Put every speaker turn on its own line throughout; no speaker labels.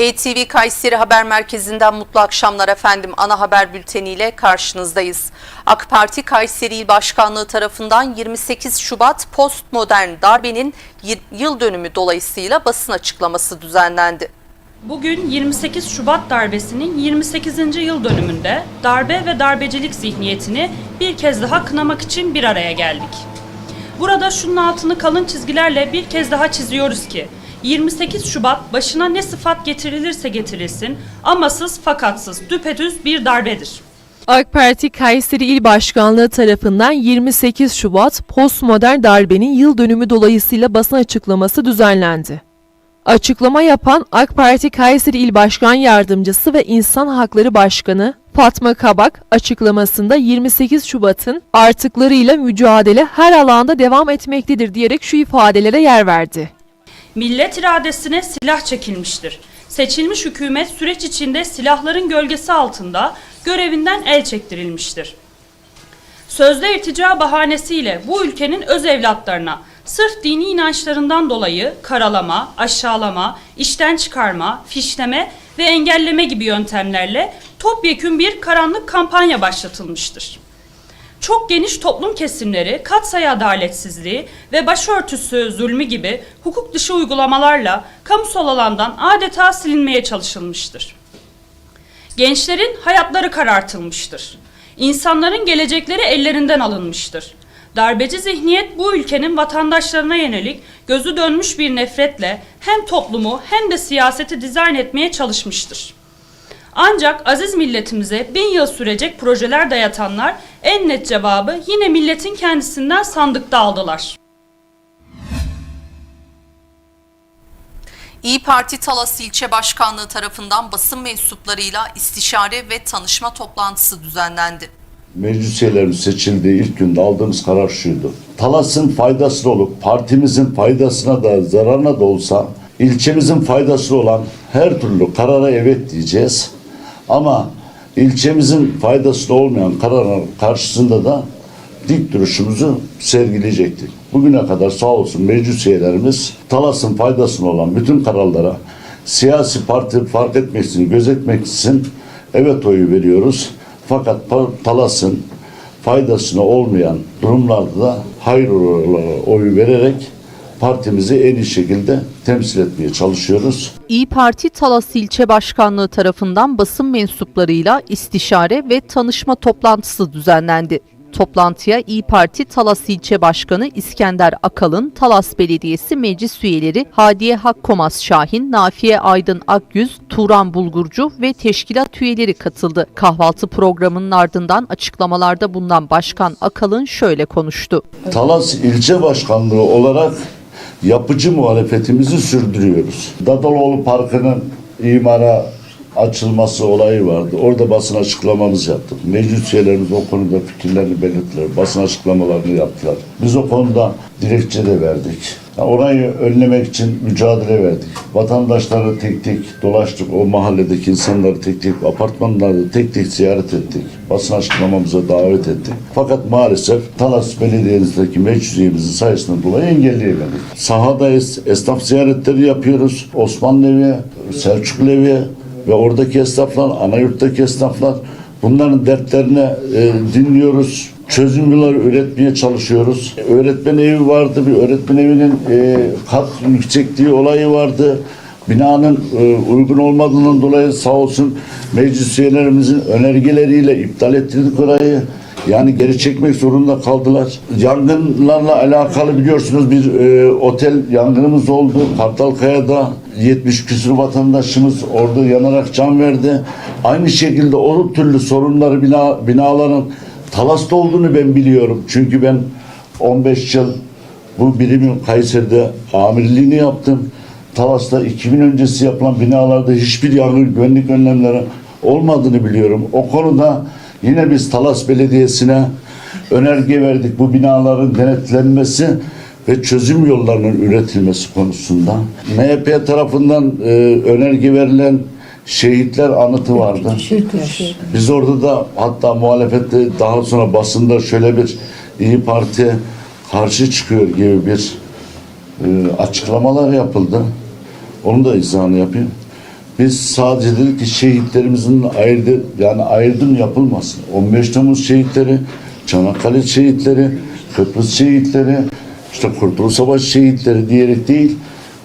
ETV Kayseri Haber Merkezi'nden mutlu akşamlar efendim. Ana haber bülteniyle karşınızdayız. AK Parti Kayseri İl Başkanlığı tarafından 28 Şubat postmodern darbenin yıl dönümü dolayısıyla basın açıklaması düzenlendi.
Bugün 28 Şubat darbesinin 28. yıl dönümünde darbe ve darbecilik zihniyetini bir kez daha kınamak için bir araya geldik. Burada şunun altını kalın çizgilerle bir kez daha çiziyoruz ki 28 Şubat başına ne sıfat getirilirse getirilsin amasız fakatsız düpedüz bir darbedir.
AK Parti Kayseri İl Başkanlığı tarafından 28 Şubat postmodern darbenin yıl dönümü dolayısıyla basın açıklaması düzenlendi. Açıklama yapan AK Parti Kayseri İl Başkan Yardımcısı ve İnsan Hakları Başkanı Fatma Kabak açıklamasında 28 Şubat'ın artıklarıyla mücadele her alanda devam etmektedir diyerek şu ifadelere yer verdi.
Millet iradesine silah çekilmiştir. Seçilmiş hükümet süreç içinde silahların gölgesi altında görevinden el çektirilmiştir. Sözde irtica bahanesiyle bu ülkenin öz evlatlarına sırf dini inançlarından dolayı karalama, aşağılama, işten çıkarma, fişleme ve engelleme gibi yöntemlerle topyekün bir karanlık kampanya başlatılmıştır çok geniş toplum kesimleri katsayı adaletsizliği ve başörtüsü zulmü gibi hukuk dışı uygulamalarla kamusal alandan adeta silinmeye çalışılmıştır. Gençlerin hayatları karartılmıştır. İnsanların gelecekleri ellerinden alınmıştır. Darbeci zihniyet bu ülkenin vatandaşlarına yönelik gözü dönmüş bir nefretle hem toplumu hem de siyaseti dizayn etmeye çalışmıştır. Ancak aziz milletimize bin yıl sürecek projeler dayatanlar en net cevabı yine milletin kendisinden sandıkta aldılar.
İyi Parti Talas İlçe Başkanlığı tarafından basın mensuplarıyla istişare ve tanışma toplantısı düzenlendi.
meclis üyelerimiz seçildiği ilk günde aldığımız karar şuydu. Talas'ın faydasına olup partimizin faydasına da zararına da olsa ilçemizin faydası olan her türlü karara evet diyeceğiz. Ama ilçemizin faydasına olmayan kararın karşısında da dik duruşumuzu sergileyecektik. Bugüne kadar sağ olsun meclis üyelerimiz Talas'ın faydasına olan bütün kararlara siyasi parti fark etmeksizin, gözetmeksizin evet oyu veriyoruz. Fakat Talas'ın faydasına olmayan durumlarda da hayır oyu vererek partimizi en iyi şekilde temsil etmeye çalışıyoruz.
İyi Parti Talas İlçe Başkanlığı tarafından basın mensuplarıyla istişare ve tanışma toplantısı düzenlendi. Toplantıya İyi Parti Talas İlçe Başkanı İskender Akalın, Talas Belediyesi meclis üyeleri Hadiye Hakkomaz Şahin, Nafiye Aydın Akgüz, Turan Bulgurcu ve teşkilat üyeleri katıldı. Kahvaltı programının ardından açıklamalarda bulunan Başkan Akalın şöyle konuştu.
Talas ilçe başkanlığı olarak yapıcı muhalefetimizi sürdürüyoruz. Dadaloğlu Parkı'nın imara açılması olayı vardı. Orada basın açıklamamız yaptık. Meclis üyelerimiz o konuda fikirlerini belirttiler. Basın açıklamalarını yaptılar. Biz o konuda dilekçe de verdik. Orayı önlemek için mücadele verdik. Vatandaşları tek tek dolaştık. O mahalledeki insanları tek tek, apartmanları tek tek ziyaret ettik. Basın açıklamamıza davet ettik. Fakat maalesef Talas Belediye'mizdeki meclis üyemizin sayısından dolayı engelleyemedik. Sahadayız, esnaf ziyaretleri yapıyoruz. Osmanlı evi, Selçuklu evi ve oradaki esnaflar, anayurttaki esnaflar bunların dertlerini e, dinliyoruz. Çözüm yolları üretmeye çalışıyoruz. Öğretmen evi vardı. Bir öğretmen evinin e, kat yüksekliği olayı vardı. Binanın e, uygun olmadığından dolayı sağ olsun meclis üyelerimizin önergeleriyle iptal ettirdik orayı. Yani geri çekmek zorunda kaldılar. Yangınlarla alakalı biliyorsunuz bir e, otel yangınımız oldu. Kartalkaya'da 70 küsur vatandaşımız orada yanarak can verdi. Aynı şekilde o türlü sorunları bina, binaların Talas'ta olduğunu ben biliyorum. Çünkü ben 15 yıl bu birimin Kayseri'de amirliğini yaptım. Talas'ta 2000 öncesi yapılan binalarda hiçbir yangın güvenlik önlemleri olmadığını biliyorum. O konuda yine biz Talas Belediyesi'ne önerge verdik bu binaların denetlenmesi ve çözüm yollarının üretilmesi konusunda. MHP tarafından e, önerge verilen şehitler anıtı vardı. Biz orada da hatta muhalefette daha sonra basında şöyle bir İyi Parti karşı çıkıyor gibi bir e, açıklamalar yapıldı. Onu da izahını yapayım. Biz sadece dedik ki şehitlerimizin ayırdı, yani ayırdım yapılmasın. 15 Temmuz şehitleri, Çanakkale şehitleri, Kıbrıs şehitleri, işte Kurtuluş Savaşı şehitleri diyerek değil,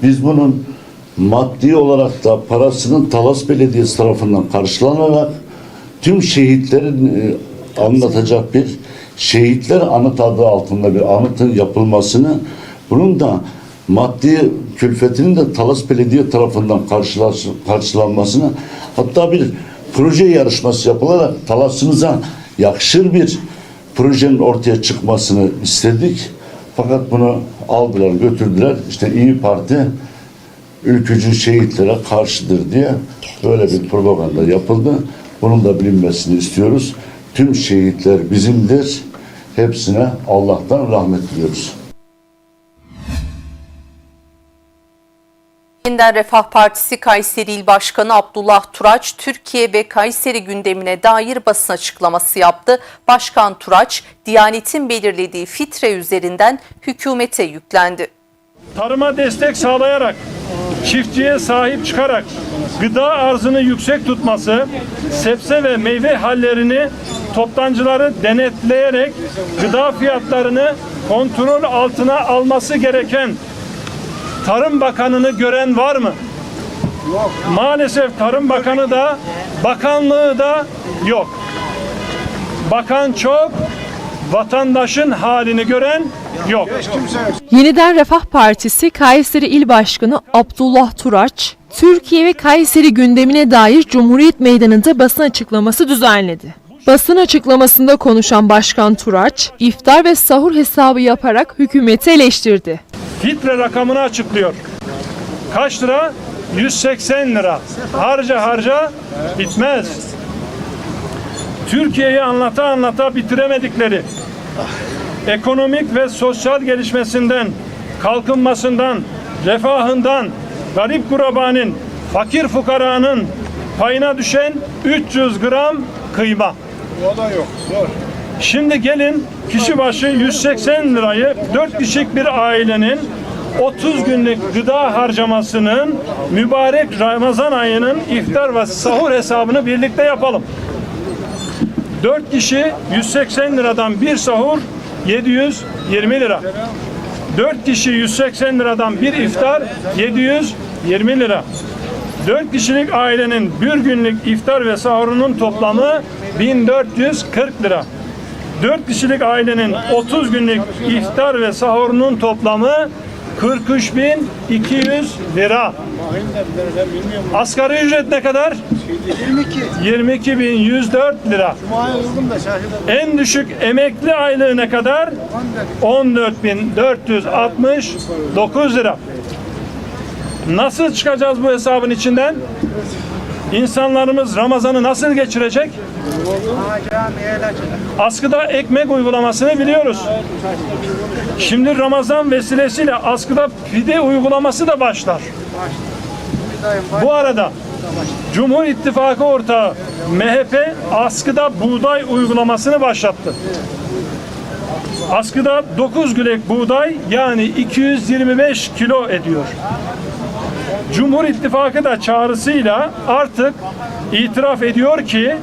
biz bunun maddi olarak da parasının Talas Belediyesi tarafından karşılanarak tüm şehitlerin e, anlatacak bir şehitler anıt adı altında bir anıtın yapılmasını bunun da maddi külfetinin de Talas Belediye tarafından karşılanmasını hatta bir proje yarışması yapılarak Talas'ımıza yakışır bir projenin ortaya çıkmasını istedik. Fakat bunu aldılar götürdüler. İşte İyi Parti ülkücü şehitlere karşıdır diye böyle bir propaganda yapıldı. Bunun da bilinmesini istiyoruz. Tüm şehitler bizimdir. Hepsine Allah'tan rahmet diliyoruz.
Yeniden Refah Partisi Kayseri İl Başkanı Abdullah Turaç, Türkiye ve Kayseri gündemine dair basın açıklaması yaptı. Başkan Turaç, Diyanet'in belirlediği fitre üzerinden hükümete yüklendi.
Tarıma destek sağlayarak, çiftçiye sahip çıkarak, gıda arzını yüksek tutması, sebze ve meyve hallerini toptancıları denetleyerek gıda fiyatlarını kontrol altına alması gereken Tarım Bakanı'nı gören var mı? Maalesef Tarım Bakanı da, bakanlığı da yok. Bakan çok, vatandaşın halini gören yok.
Yeniden Refah Partisi Kayseri İl Başkanı Abdullah Turaç, Türkiye ve Kayseri gündemine dair Cumhuriyet Meydanı'nda basın açıklaması düzenledi. Basın açıklamasında konuşan Başkan Turaç, iftar ve sahur hesabı yaparak hükümeti eleştirdi.
Fitre rakamını açıklıyor. Kaç lira? 180 lira. Harca harca bitmez. Türkiye'yi anlata anlata bitiremedikleri ekonomik ve sosyal gelişmesinden, kalkınmasından, refahından, garip kurabanın, fakir fukaranın payına düşen 300 gram kıyma. Şimdi gelin kişi başı 180 lirayı 4 kişilik bir ailenin 30 günlük gıda harcamasının mübarek Ramazan ayının iftar ve sahur hesabını birlikte yapalım. 4 kişi 180 liradan bir sahur 720 lira. 4 kişi 180 liradan bir iftar 720 lira. 4 kişilik ailenin bir günlük iftar ve sahurunun toplamı 1440 lira. 4 kişilik ailenin 30 günlük iftar ve sahurunun toplamı 43.200 lira. Asgari ücret ne kadar?
22.
22.104 lira. En düşük emekli aylığı ne kadar? 14.469 lira. Nasıl çıkacağız bu hesabın içinden? İnsanlarımız Ramazan'ı nasıl geçirecek? Askıda ekmek uygulamasını biliyoruz. Şimdi Ramazan vesilesiyle askıda pide uygulaması da başlar. Bu arada Cumhur İttifakı ortağı MHP askıda buğday uygulamasını başlattı. Askıda 9 gülek buğday yani 225 kilo ediyor. Cumhur İttifakı da çağrısıyla artık itiraf ediyor ki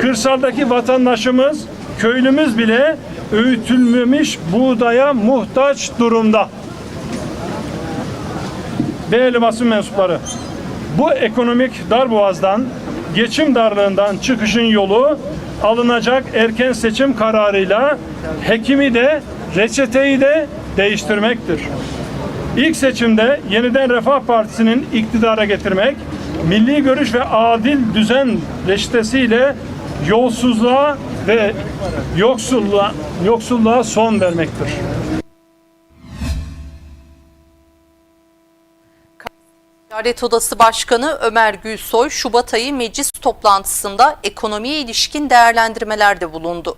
kırsaldaki vatandaşımız, köylümüz bile öğütülmemiş buğdaya muhtaç durumda. Değerli basın mensupları, bu ekonomik darboğazdan, geçim darlığından çıkışın yolu alınacak erken seçim kararıyla hekimi de reçeteyi de değiştirmektir. İlk seçimde yeniden Refah Partisi'nin iktidara getirmek, milli görüş ve adil düzen reçetesiyle yolsuzluğa ve yoksulluğa, yoksulluğa son vermektir.
Ticaret Odası Başkanı Ömer Gülsoy, Şubat ayı meclis toplantısında ekonomiye ilişkin değerlendirmelerde bulundu.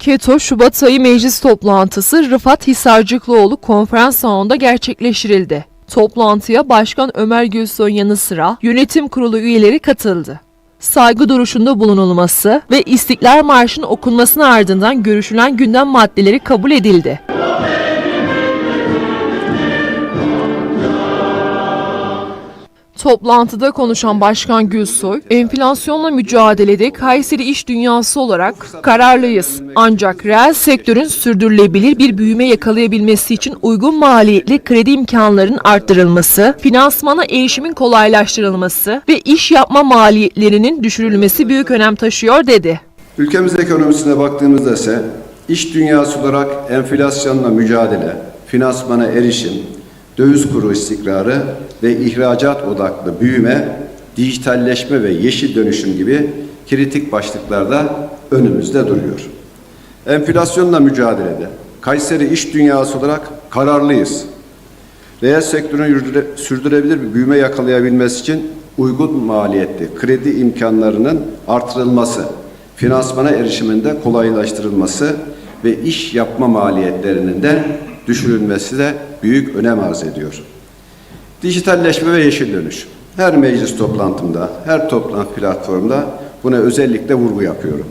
KETO Şubat ayı meclis toplantısı Rıfat Hisarcıklıoğlu konferans salonunda gerçekleştirildi. Toplantıya Başkan Ömer Gülsoy'un yanı sıra yönetim kurulu üyeleri katıldı. Saygı duruşunda bulunulması ve İstiklal Marşı'nın okunmasının ardından görüşülen gündem maddeleri kabul edildi. Toplantıda konuşan Başkan Gülsoy, enflasyonla mücadelede Kayseri iş dünyası olarak kararlıyız. Ancak reel sektörün sürdürülebilir bir büyüme yakalayabilmesi için uygun maliyetli kredi imkanlarının arttırılması, finansmana erişimin kolaylaştırılması ve iş yapma maliyetlerinin düşürülmesi büyük önem taşıyor dedi.
Ülkemiz ekonomisine baktığımızda ise iş dünyası olarak enflasyonla mücadele, finansmana erişim, döviz kuru istikrarı ve ihracat odaklı büyüme, dijitalleşme ve yeşil dönüşüm gibi kritik başlıklarda önümüzde duruyor. Enflasyonla mücadelede Kayseri iş dünyası olarak kararlıyız. Reel sektörün sürdürülebilir bir büyüme yakalayabilmesi için uygun maliyetli kredi imkanlarının artırılması, finansmana erişiminde kolaylaştırılması ve iş yapma maliyetlerinin de düşürülmesi de büyük önem arz ediyor. Dijitalleşme ve yeşil dönüşüm. Her meclis toplantımda, her toplantı platformda buna özellikle vurgu yapıyorum.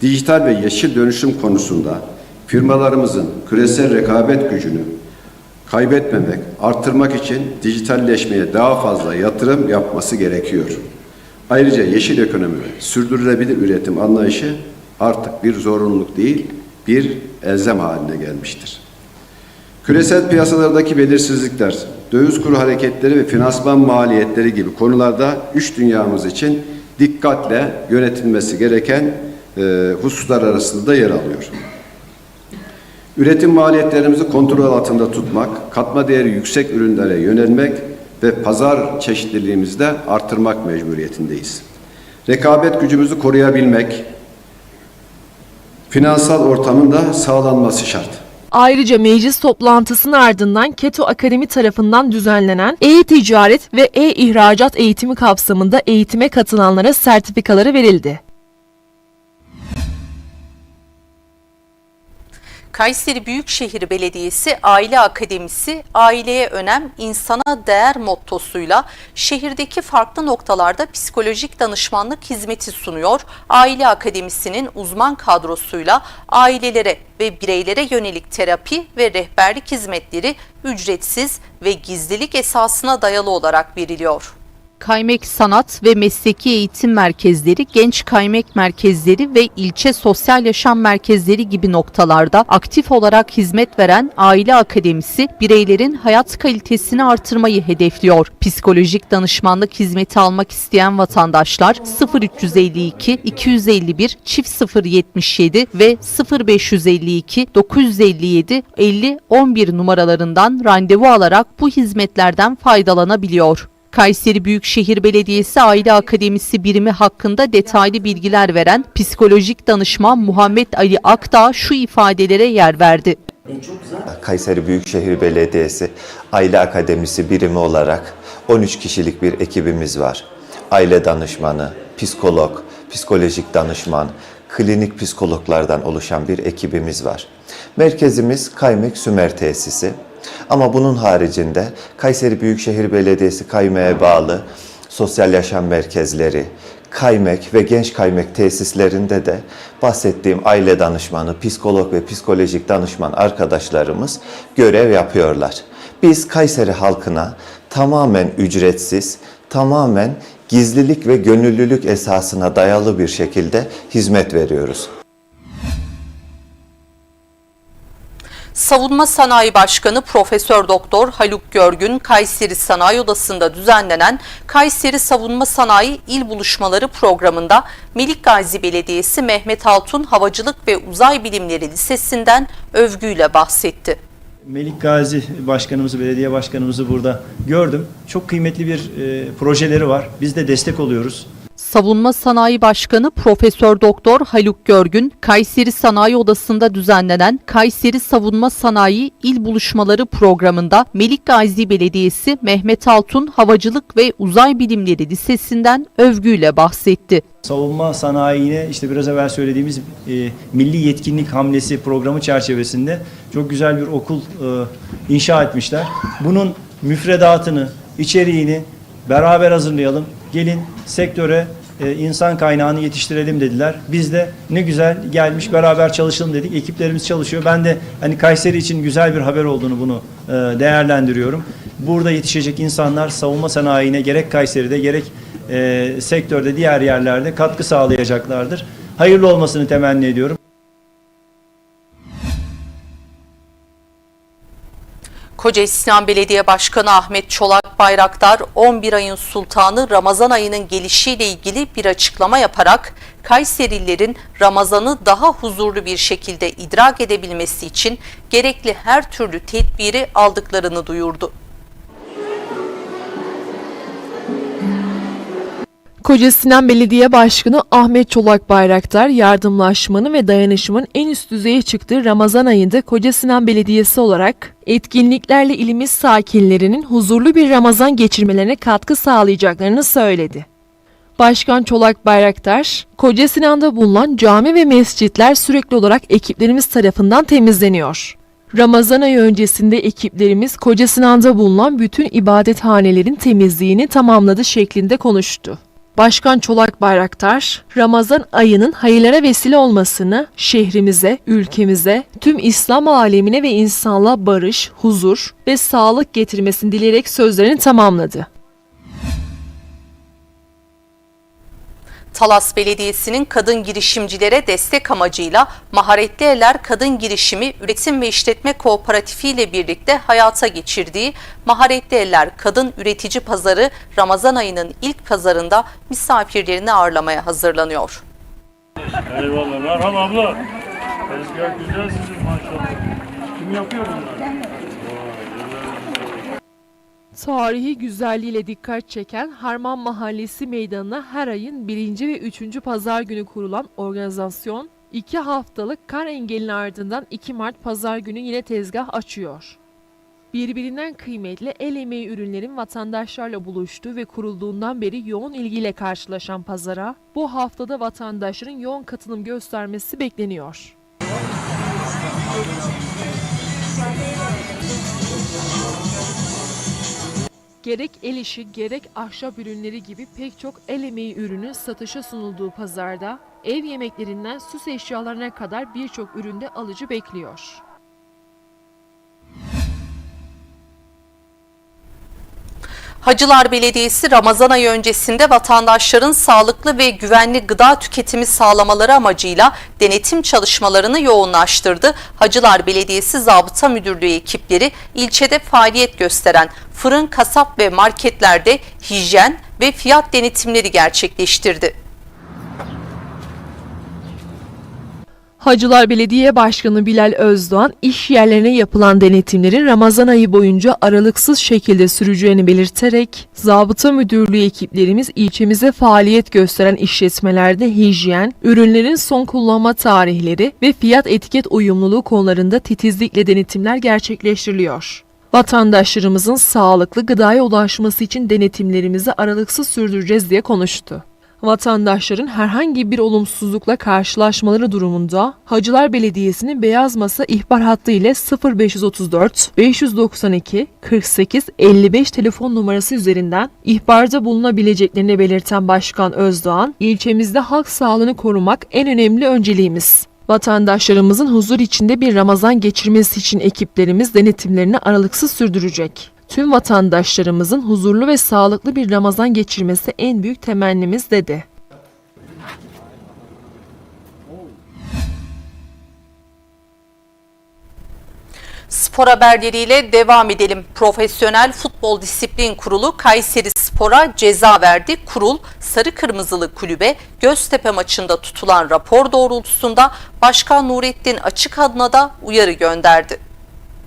Dijital ve yeşil dönüşüm konusunda firmalarımızın küresel rekabet gücünü kaybetmemek, arttırmak için dijitalleşmeye daha fazla yatırım yapması gerekiyor. Ayrıca yeşil ekonomi ve sürdürülebilir üretim anlayışı artık bir zorunluluk değil, bir elzem haline gelmiştir. Küresel piyasalardaki belirsizlikler, döviz kuru hareketleri ve finansman maliyetleri gibi konularda üç dünyamız için dikkatle yönetilmesi gereken e, hususlar arasında da yer alıyor. Üretim maliyetlerimizi kontrol altında tutmak, katma değeri yüksek ürünlere yönelmek ve pazar çeşitliliğimizi de artırmak mecburiyetindeyiz. Rekabet gücümüzü koruyabilmek, finansal ortamın da sağlanması şart.
Ayrıca meclis toplantısının ardından Keto Akademi tarafından düzenlenen e-ticaret ve e-ihracat eğitimi kapsamında eğitime katılanlara sertifikaları verildi.
Kayseri Büyükşehir Belediyesi Aile Akademisi aileye önem, insana değer mottosuyla şehirdeki farklı noktalarda psikolojik danışmanlık hizmeti sunuyor. Aile Akademisi'nin uzman kadrosuyla ailelere ve bireylere yönelik terapi ve rehberlik hizmetleri ücretsiz ve gizlilik esasına dayalı olarak veriliyor. Kaymek Sanat ve Mesleki Eğitim Merkezleri, Genç Kaymek Merkezleri ve ilçe sosyal yaşam merkezleri gibi noktalarda aktif olarak hizmet veren Aile Akademisi, bireylerin hayat kalitesini artırmayı hedefliyor. Psikolojik danışmanlık hizmeti almak isteyen vatandaşlar 0352 251 çift 077 ve 0552 957 50 11 numaralarından randevu alarak bu hizmetlerden faydalanabiliyor. Kayseri Büyükşehir Belediyesi Aile Akademisi birimi hakkında detaylı bilgiler veren psikolojik danışman Muhammed Ali Akdağ şu ifadelere yer verdi.
Kayseri Büyükşehir Belediyesi Aile Akademisi birimi olarak 13 kişilik bir ekibimiz var. Aile danışmanı, psikolog, psikolojik danışman, klinik psikologlardan oluşan bir ekibimiz var. Merkezimiz Kaymek Sümer Tesisi. Ama bunun haricinde Kayseri Büyükşehir Belediyesi Kaymek'e bağlı sosyal yaşam merkezleri, kaymek ve genç kaymek tesislerinde de bahsettiğim aile danışmanı, psikolog ve psikolojik danışman arkadaşlarımız görev yapıyorlar. Biz Kayseri halkına tamamen ücretsiz, tamamen gizlilik ve gönüllülük esasına dayalı bir şekilde hizmet veriyoruz.
Savunma Sanayi Başkanı Profesör Doktor Haluk Görgün Kayseri Sanayi Odası'nda düzenlenen Kayseri Savunma Sanayi İl Buluşmaları programında Melik Gazi Belediyesi Mehmet Altun Havacılık ve Uzay Bilimleri Lisesi'nden övgüyle bahsetti.
Melik Gazi Başkanımızı, belediye başkanımızı burada gördüm. Çok kıymetli bir e, projeleri var. Biz de destek oluyoruz.
Savunma Sanayi Başkanı Profesör Doktor Haluk Görgün, Kayseri Sanayi Odası'nda düzenlenen Kayseri Savunma Sanayi İl Buluşmaları programında Melik Gazi Belediyesi Mehmet Altun Havacılık ve Uzay Bilimleri Lisesi'nden övgüyle bahsetti.
Savunma sanayine işte biraz evvel söylediğimiz e, milli yetkinlik hamlesi programı çerçevesinde çok güzel bir okul e, inşa etmişler. Bunun müfredatını, içeriğini beraber hazırlayalım. Gelin sektöre e, insan kaynağını yetiştirelim dediler. Biz de ne güzel gelmiş beraber çalışalım dedik. Ekiplerimiz çalışıyor. Ben de hani Kayseri için güzel bir haber olduğunu bunu e, değerlendiriyorum. burada yetişecek insanlar savunma sanayine gerek Kayseri'de gerek e, sektörde diğer yerlerde katkı sağlayacaklardır. Hayırlı olmasını temenni ediyorum.
Kocaeli Sinan Belediye Başkanı Ahmet Çolak Bayraktar 11 ayın sultanı Ramazan ayının gelişiyle ilgili bir açıklama yaparak Kayserililerin Ramazan'ı daha huzurlu bir şekilde idrak edebilmesi için gerekli her türlü tedbiri aldıklarını duyurdu.
Koca Sinan Belediye Başkanı Ahmet Çolak Bayraktar, yardımlaşmanın ve dayanışmanın en üst düzeye çıktığı Ramazan ayında Koca Sinan Belediyesi olarak etkinliklerle ilimiz sakinlerinin huzurlu bir Ramazan geçirmelerine katkı sağlayacaklarını söyledi. Başkan Çolak Bayraktar, Koca Sinan'da bulunan cami ve mescitler sürekli olarak ekiplerimiz tarafından temizleniyor. Ramazan ayı öncesinde ekiplerimiz Koca Sinan'da bulunan bütün ibadethanelerin temizliğini tamamladı şeklinde konuştu. Başkan Çolak Bayraktar, Ramazan ayının hayırlara vesile olmasını şehrimize, ülkemize, tüm İslam alemine ve insanlığa barış, huzur ve sağlık getirmesini dileyerek sözlerini tamamladı.
Talas Belediyesi'nin kadın girişimcilere destek amacıyla Maharetli Eller Kadın Girişimi Üretim ve İşletme Kooperatifi ile birlikte hayata geçirdiği Maharetli Eller Kadın Üretici Pazarı Ramazan ayının ilk pazarında misafirlerini ağırlamaya hazırlanıyor.
Eyvallah. Merhaba abla. Tezgah güzel sizin maşallah. Kim yapıyor bunları?
Tarihi güzelliğiyle dikkat çeken Harman Mahallesi meydanına her ayın birinci ve üçüncü pazar günü kurulan organizasyon, iki haftalık kar engelinin ardından 2 Mart pazar günü yine tezgah açıyor. Birbirinden kıymetli el emeği ürünlerin vatandaşlarla buluştuğu ve kurulduğundan beri yoğun ilgiyle karşılaşan pazara, bu haftada vatandaşların yoğun katılım göstermesi bekleniyor. Gerek el işi gerek ahşap ürünleri gibi pek çok el emeği ürünün satışa sunulduğu pazarda ev yemeklerinden süs eşyalarına kadar birçok üründe alıcı bekliyor.
Hacılar Belediyesi Ramazan ayı öncesinde vatandaşların sağlıklı ve güvenli gıda tüketimi sağlamaları amacıyla denetim çalışmalarını yoğunlaştırdı. Hacılar Belediyesi Zabıta Müdürlüğü ekipleri ilçede faaliyet gösteren fırın, kasap ve marketlerde hijyen ve fiyat denetimleri gerçekleştirdi.
Hacılar Belediye Başkanı Bilal Özdoğan, iş yerlerine yapılan denetimlerin Ramazan ayı boyunca aralıksız şekilde süreceğini belirterek, Zabıta Müdürlüğü ekiplerimiz ilçemize faaliyet gösteren işletmelerde hijyen, ürünlerin son kullanma tarihleri ve fiyat etiket uyumluluğu konularında titizlikle denetimler gerçekleştiriliyor. Vatandaşlarımızın sağlıklı gıdaya ulaşması için denetimlerimizi aralıksız sürdüreceğiz diye konuştu. Vatandaşların herhangi bir olumsuzlukla karşılaşmaları durumunda Hacılar Belediyesi'nin Beyaz Masa ihbar hattı ile 0534 592 48 55 telefon numarası üzerinden ihbarda bulunabileceklerini belirten Başkan Özdoğan, ilçemizde halk sağlığını korumak en önemli önceliğimiz. Vatandaşlarımızın huzur içinde bir Ramazan geçirmesi için ekiplerimiz denetimlerini aralıksız sürdürecek. Tüm vatandaşlarımızın huzurlu ve sağlıklı bir Ramazan geçirmesi en büyük temennimiz dedi.
Spor haberleriyle devam edelim. Profesyonel Futbol Disiplin Kurulu Kayseri Spor'a ceza verdi. Kurul Sarı Kırmızılı Kulübe Göztepe maçında tutulan rapor doğrultusunda Başkan Nurettin Açık adına da uyarı gönderdi.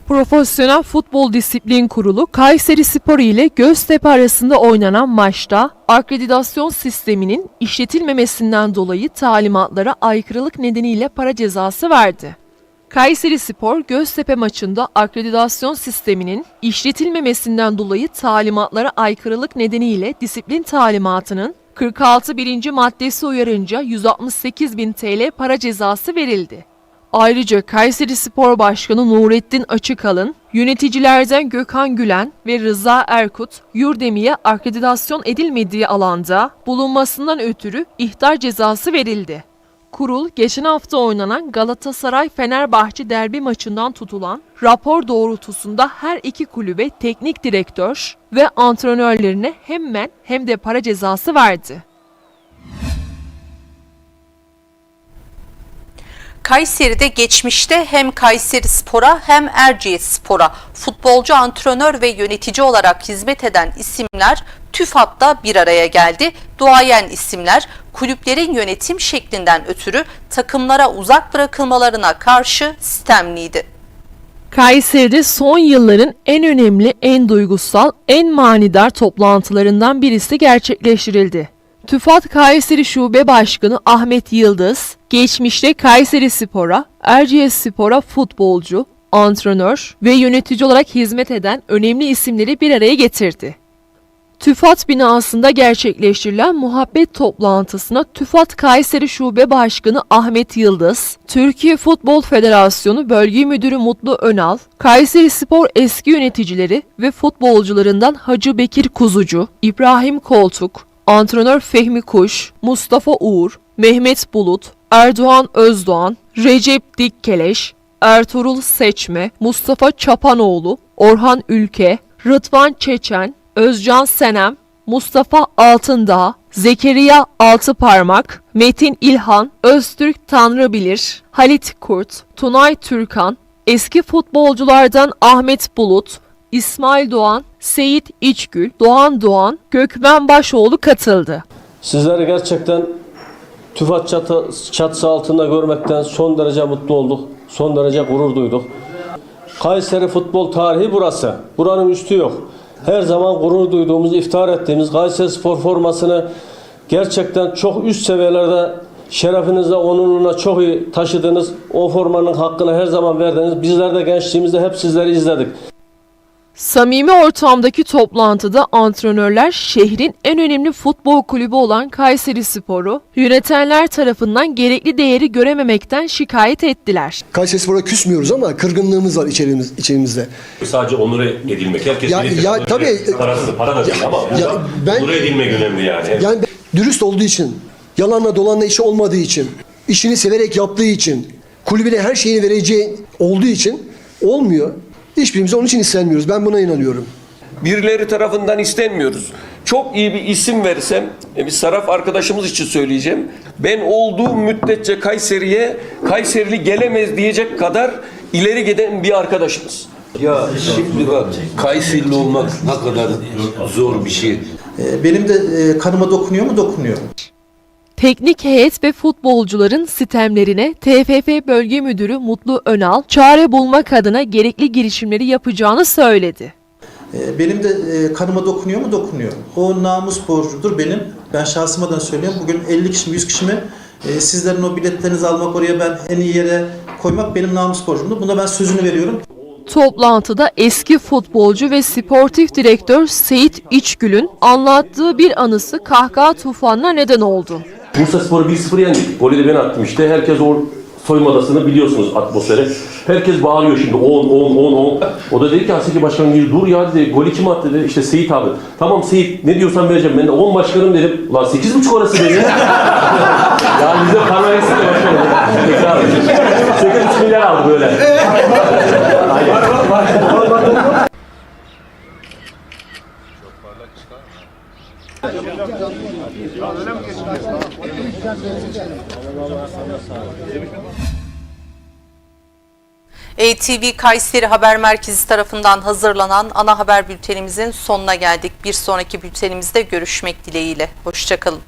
Profesyonel Futbol Disiplin Kurulu Kayseri Spor ile Göztepe arasında oynanan maçta akreditasyon sisteminin işletilmemesinden dolayı talimatlara aykırılık nedeniyle para cezası verdi. Kayseri Spor Göztepe maçında akreditasyon sisteminin işletilmemesinden dolayı talimatlara aykırılık nedeniyle disiplin talimatının 46 birinci maddesi uyarınca 168 bin TL para cezası verildi. Ayrıca Kayseri Spor Başkanı Nurettin Açıkalın, yöneticilerden Gökhan Gülen ve Rıza Erkut, Yurdemi'ye akreditasyon edilmediği alanda bulunmasından ötürü ihtar cezası verildi. Kurul geçen hafta oynanan Galatasaray-Fenerbahçe derbi maçından tutulan rapor doğrultusunda her iki kulübe teknik direktör ve antrenörlerine hem men hem de para cezası verdi.
Kayseri'de geçmişte hem Kayseri Spor'a hem Erciyes Spor'a futbolcu, antrenör ve yönetici olarak hizmet eden isimler TÜFAD'da bir araya geldi. Duayen isimler kulüplerin yönetim şeklinden ötürü takımlara uzak bırakılmalarına karşı sistemliydi.
Kayseri'de son yılların en önemli, en duygusal, en manidar toplantılarından birisi gerçekleştirildi. TÜFAD Kayseri Şube Başkanı Ahmet Yıldız, geçmişte Kayseri Spor'a, Erciyes Spor'a futbolcu, antrenör ve yönetici olarak hizmet eden önemli isimleri bir araya getirdi. TÜFAD binasında gerçekleştirilen muhabbet toplantısına TÜFAD Kayseri Şube Başkanı Ahmet Yıldız, Türkiye Futbol Federasyonu Bölge Müdürü Mutlu Önal, Kayseri Spor eski yöneticileri ve futbolcularından Hacı Bekir Kuzucu, İbrahim Koltuk, antrenör Fehmi Kuş, Mustafa Uğur, Mehmet Bulut, Erdoğan Özdoğan, Recep Dikkeleş, Ertuğrul Seçme, Mustafa Çapanoğlu, Orhan Ülke, Rıdvan Çeçen, Özcan Senem, Mustafa Altındağ, Zekeriya Altıparmak, Metin İlhan, Öztürk Tanrıbilir, Halit Kurt, Tunay Türkan, eski futbolculardan Ahmet Bulut, İsmail Doğan, Seyit İçgül, Doğan Doğan, Gökmen Başoğlu katıldı.
Sizleri gerçekten TÜFAD çatı, çatısı altında görmekten son derece mutlu olduk. Son derece gurur duyduk. Kayseri futbol tarihi burası. Buranın üstü yok. Her zaman gurur duyduğumuz, iftihar ettiğimiz Kayseri spor formasını gerçekten çok üst seviyelerde şerefinizle, onuruna çok iyi taşıdınız. O formanın hakkını her zaman verdiniz. Bizler de gençliğimizde hep sizleri izledik.
Samimi ortamdaki toplantıda antrenörler şehrin en önemli futbol kulübü olan Kayseri Spor'u yönetenler tarafından gerekli değeri görememekten şikayet ettiler.
Kayseri Spor'a küsmüyoruz ama kırgınlığımız var içerimiz, içerimizde.
Sadece onur edilmek. Herkes
Ya-
bilir.
ya
Onur
tabii-
edilmek. Parası, para da değil ama
ya ben-
onur edilmek önemli yani.
Yani dürüst olduğu için, yalanla dolanla işi olmadığı için, işini severek yaptığı için, kulübüne her şeyini vereceği olduğu için olmuyor. Hiçbirimiz onun için istenmiyoruz. Ben buna inanıyorum.
birileri tarafından istenmiyoruz. Çok iyi bir isim versem, e, bir saraf arkadaşımız için söyleyeceğim. Ben olduğum müddetçe Kayseri'ye Kayserili gelemez diyecek kadar ileri giden bir arkadaşımız.
Ya şimdi bak Kayserili olmak ne kadar zor bir şey.
Benim de e, kanıma dokunuyor mu? Dokunuyor.
Teknik heyet ve futbolcuların sistemlerine TFF Bölge Müdürü Mutlu Önal çare bulmak adına gerekli girişimleri yapacağını söyledi.
E, Benim de e, kanıma dokunuyor mu? Dokunuyor. O namus borcudur benim. Ben şahsıma da söylüyorum. Bugün 50 kişi mi 100 kişi mi e, sizlerin o biletlerinizi almak oraya ben en iyi yere koymak benim namus borcumdur. Buna ben sözünü veriyorum.
Toplantıda eski futbolcu ve sportif direktör Seyit İçgül'ün anlattığı bir anısı kahkaha tufanına neden oldu.
Bursa Spor'u 1-0 yendik. Golü de ben attım işte. Herkes o soyunma odasını biliyorsunuz atmosferi. Herkes bağırıyor şimdi 10 10 10 10. O da dedi ki Haseki Başkan dedi dur ya dedi golü kim attı dedi. İşte Seyit abi. Tamam Seyit ne diyorsan vereceğim. Ben de 10 başkanım dedim. Lan 8,5 orası dedi. ya bize para eksik de başkanım. Tekrar. 8,5 milyar aldı böyle. Aynen.
ATV Kayseri Haber Merkezi tarafından hazırlanan ana haber bültenimizin sonuna geldik. Bir sonraki bültenimizde görüşmek dileğiyle. Hoşçakalın.